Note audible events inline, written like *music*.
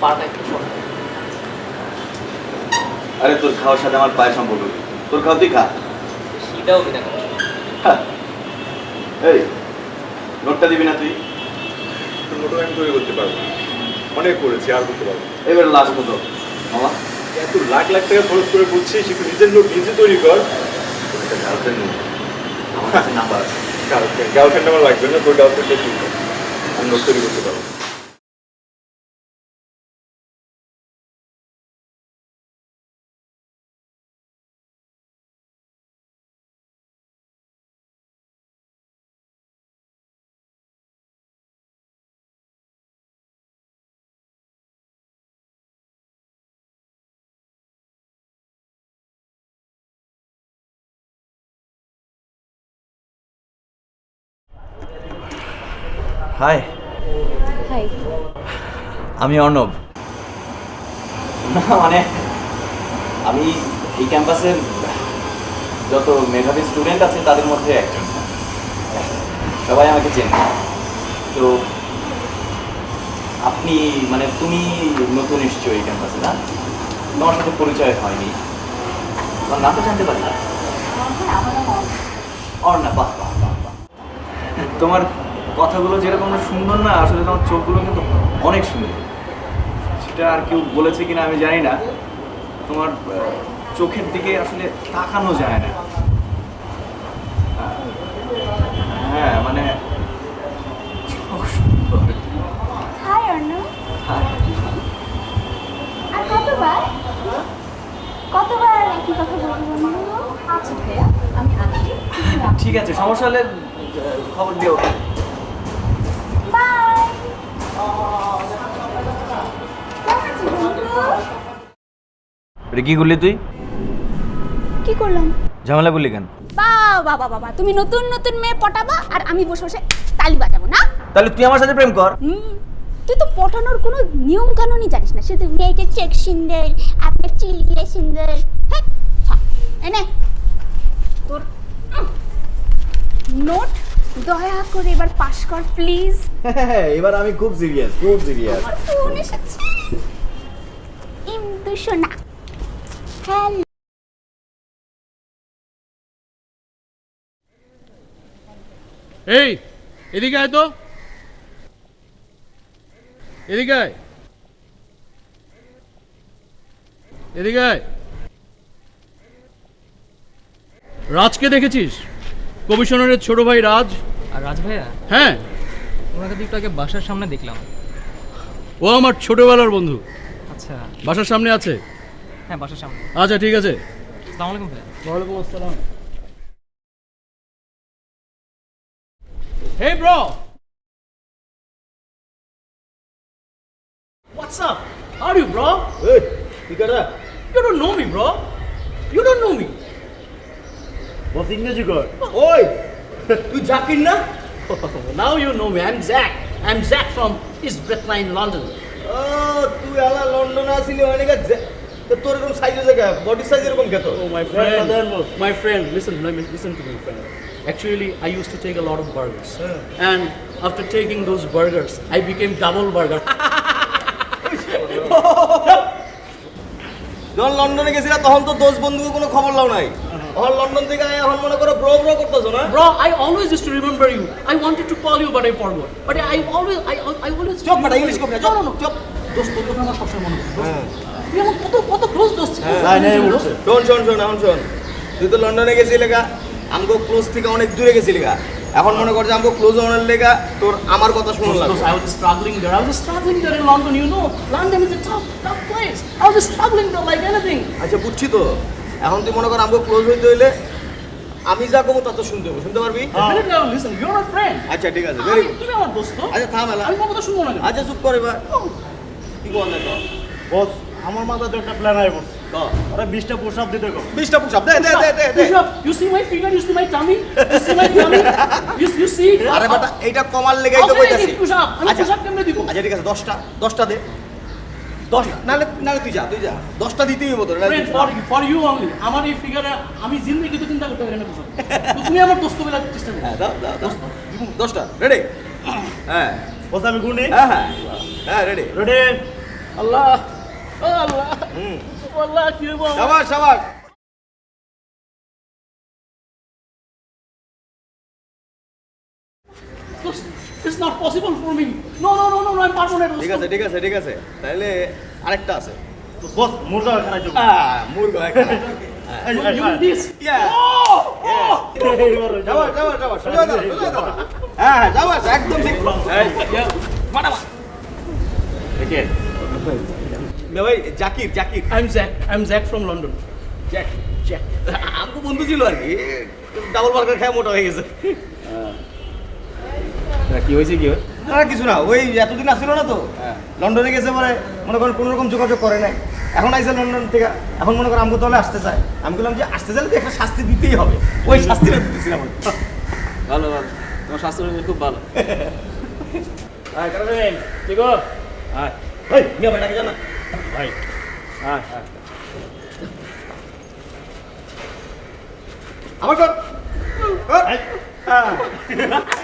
পাটা একটু শক্ত আরে তোর খাওয়ার সাথে আমার পায়ের সম্পর্ক তোর খাওয়া তুই খা। সেটাও হ্যাঁ। এই নোটটা দিবি না তুই? নোটও আমি তৈরি করতে পারব। না। অনেক করেছি আর করতে পারব। এবার লাস্ট মতো। মামা। এত লাখ লাখ টাকা খরচ করে বুঝছিস একটু নিজের নোট নিজে তৈরি কর। গার্লফ্রেন্ড আমার কাছে নাম্বার আছে। গার্লফ্রেন্ড গার্লফ্রেন্ড আমার লাগবে না তোর গার্লফ্রেন্ডে তুই আমি নোট তৈরি করতে পারব হাই হাই আমি অর্ণব না মানে আমি এই ক্যাম্পাসের যত মেধাবী স্টুডেন্ট আছে তাদের মধ্যে একজন। সবাই আমাকে চেনে। তো আপনি মানে তুমি নতুন এসছো এই ক্যাম্পাসে না? তোমার সাথে পরিচয় হয়নি। তোমার নামটা জানতে পারি না? অর্ণা বাহ বাহ বাহ বাহ। তোমার কথাগুলো যেরকম সুন্দর না আসলে তোমার চোখগুলো কিন্তু অনেক সুন্দর। সেটা আর কেউ বলেছে কিনা আমি জানি না। তোমার চোখের দিকে আসলে তাকানো যায় না। হ্যাঁ মানে হ্যাঁ। আচ্ছা ঠিক আছে সমস্যা হলে খবর দিও বাই কেমন আছিস বন্ধু রে কি করলি তুই? কি করলাম? ঝামেলা করলি কেন? বাবা বাবা বাবা তুমি নতুন নতুন মেয়ে পটাবা আর আমি বসে বসে তালি বাজাবো না? তাহলে তুই আমার সাথে প্রেম কর। তুই তো পটানোর কোনো নিয়ম কানুনই জানিস না। শুধু মেয়েটা চেক সুন্দর আপনার চিলিয়ে সুন্দর। হ্যাঁ এনে তোর নোট দয়া করে এবার পাস কর প্লিজ *laughs* এবার আমি খুব সিরিয়াস খুব সিরিয়াস আমার ফোন এসেছে। ইন্দু সোনা। হ্যালো এই এদিকে আয় তো। এদিকে আয়। এদিকে আয়। রাজকে দেখেছিস? কমিশনারের ছোট ভাই রাজ। আর রাজ ভাইয়া? হ্যাঁ। ওনাকে তো একটু আগে বাসার সামনে দেখলাম। ও আমার ছোটবেলার বন্ধু। আচ্ছা। বাসার সামনে আছে? হ্যাঁ বাসার সামনে। আচ্ছা ঠিক আছে। আসসালামু আলাইকুম ভাইয়া। ওয়ালাইকুম আসসালাম। Hey bro! What's up? How are you bro? এই কি কর You don't know me bro. You don't know me. বস ইংরেজি কর ওই তুই জাকির না now you know me. I'm Zach. I'm Zach from East Brookline, London. ও তুই আলা লন্ডনে আসিলি অনেক তো তোর এরকম সাইজ জায়গা বডি সাইজ এরকম কত Oh my friend. My friend, listen, let me listen to me, friend. Actually, I used to take a lot of burgers. Yeah. And after taking those burgers, I became double burger. যখন লন্ডনে গেছিলা তখন তো দোষ বন্ধু কোনো খবর লাও নাই তখন লন্ডন থেকে আয় এখন মনে করো ব্রো ব্রো করতেছো না Bro, I always used to remember you. I wanted to call you, but I forgot. But I always, I, I always. চুপ বেটা, English কম না, চুপ. চুপ। দোস্ত তোর কথা আমার সবসময় মনে পড়ে। তুই আমার কত কত ক্লোজ দোস্ত ছিল। শোন শোন শোন এখন শোন তুই তো লন্ডনে গেছিলি গা আমগো ক্লোজ থেকে অনেক দূরে গেছিলি গা এখন মনে কর যে আমগো ক্লোজ হওয়ার লেগা তোর আমার কথা Those, লাগবে I was struggling there. I was struggling there in London. You know, London is a tough, tough place. I was struggling there like anything. আচ্ছা বুঝছি তো এখন তুই মনে কর আমগো ক্লোজ হইতে হইলে আমি যা কমু তা তো শুনতে হবে। শুনতে পারবি? friend. আচ্ছা ঠিক আছে ভেরি তুমি আমার দোস্ত। আচ্ছা থাম এলা। আমি কথা শুনব না আচ্ছা চুপ করে বা কি বল না বস আমার একটা প্ল্যান পড়ছে তো দিতে কো। বিশটা পুশ দে দে দে দে দে। Push up. You see my figure? You see my tummy? You see my tummy? You, you আরে বেটা কমার লেগাই তো কইতাছি। আমি আচ্ছা। কেমনে দিব? আচ্ছা ঠিক আছে দশটা দশটা দে। দশটা। নাহলে নাহলে তুই যা তুই যা। দশটা দিতেই হব তোর for you only. আমার এই ফিগারে আমি জিন্দগি তো চিন্তা করতে পারি না push up. তো তুমি আমার দোস্ত বলে চেষ্টা করো। হ্যাঁ দাও দাও দাও। দশটা। রেডি হ্যাঁ। বস আমি গুনি হ্যাঁ হ্যাঁ। হ্যাঁ রেডি রেডি আল্লাহ আল্লাহ। ও আল্লাহ কি বল? সাবাস সাবাস। This is not possible for me. No, no, no, no, no, পারব না ঠিক আছে ঠিক আছে ঠিক আছে। তাহলে আরেকটা আছে। বস মুর্গা খারাপ যোগ মুরগো এই, You এই, you এই, this? Yeah. Oh, oh. সোজা সোজা দাও হ্যাঁ হ্যাঁ একদম ঠিক। এই ফাটাফা দেখে। ভাই Zakir Zakir. I'm Zach. I'm Zach from London. Zach Zach আমগো বন্ধু ছিল আর কি। ডাবল বার্গার খায় মোটা হয়ে গেছে। কি হয়েছে কি না কিছু না ওই এতদিন আসছিল না তো। লন্ডনে গেছে পরে মনে করেন কোনো রকম যোগাযোগ করে নাই। এখন আইসে লন্ডন থেকে এখন মনে করেন আমগো দলে আসতে চায়। আমি বললাম যে আসতে চাইলে তো একটা শাস্তি দিতেই হবে। ওই শাস্তিটা দিতেছিলাম। ভালো ভালো। তোমার স্বাস্থ্য খুব ভালো। হ্যাঁ কেন ঠিক হ্যাঁ ওই মিয়া ভাইটাকে জানা ভাই হ্যাঁ হ্যাঁ আবার কর কর হ্যাঁ।